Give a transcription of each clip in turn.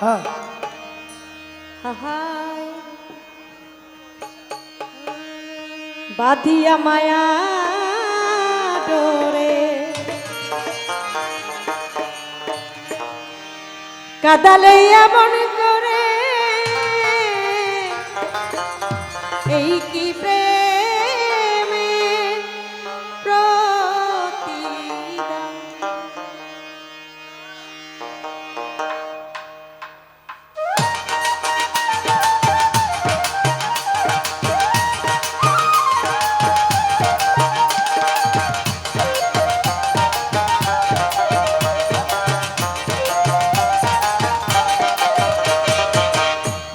হ্যাঁ। বাদিয়া মায়া ডোরে। কাদালে এমন করে। এই কি প্রেমে?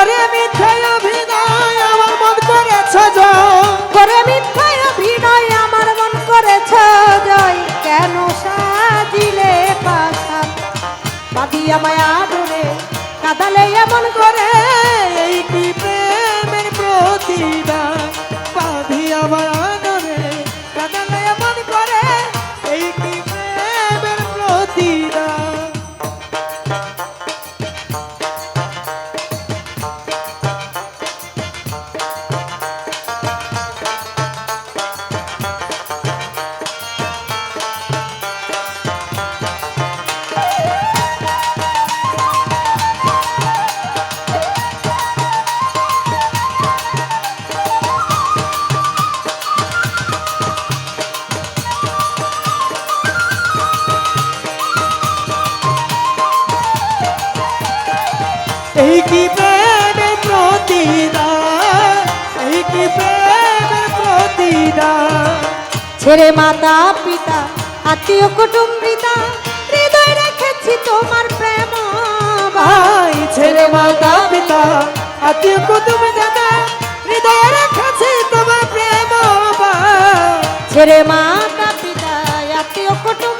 করে আমার মন করেছ জয়। করে আমার মন করেছ জয়। কেন সাজিলে পাশা বাদিয়া মায়া ডোরে কাদালে এমন করে এই কি প্রেমের প্রতিদান। বাঁধি আমার এই কি প্রেমের প্রতিদান এই কি প্রেমের প্রতিদান ছেড়ে মাতা পিতা আত্মীয় কুটুম্বিতা হৃদয় রেখেছি তোমার প্রেম ভাই ছেড়ে মাতা পিতা আত্মীয় কুটুম দাদা হৃদয়ে রেখেছি তোমার প্রেম। ছেড়ে মাতা পিতা আত্মীয় কুটুম্বিতা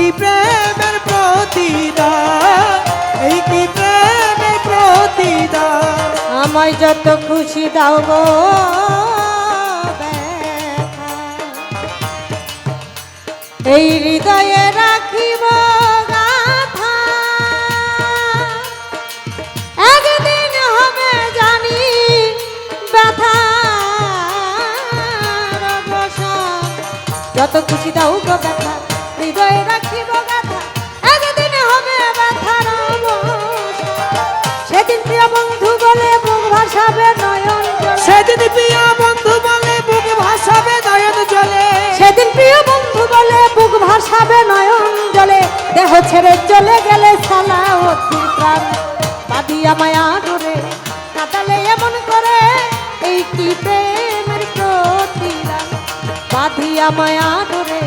কি প্রেমের প্রতিদান? এই কি প্রেমের প্রতিদান? আমায় যত খুশি দাও গো এই হৃদয়ে রাখিব একদিন হবে জানি ব্যথা। যত খুশি দাও গো ব্যথা নয়ন জলে। সেদিন প্রিয় বন্ধু বলে বুক ভাসাবে নয়ন জলে। সেদিন প্রিয় বন্ধু বলে বুক ভাসাবে নয়ন জলে। দেহ ছেড়ে চলে গেলে সালাওয়াতির প্রাণ। বাদিয়া মায়া ডোরে কাটালে এমন করে এই কি প্রেমের প্রতিদান। বাদিয়া মায়া ডোরে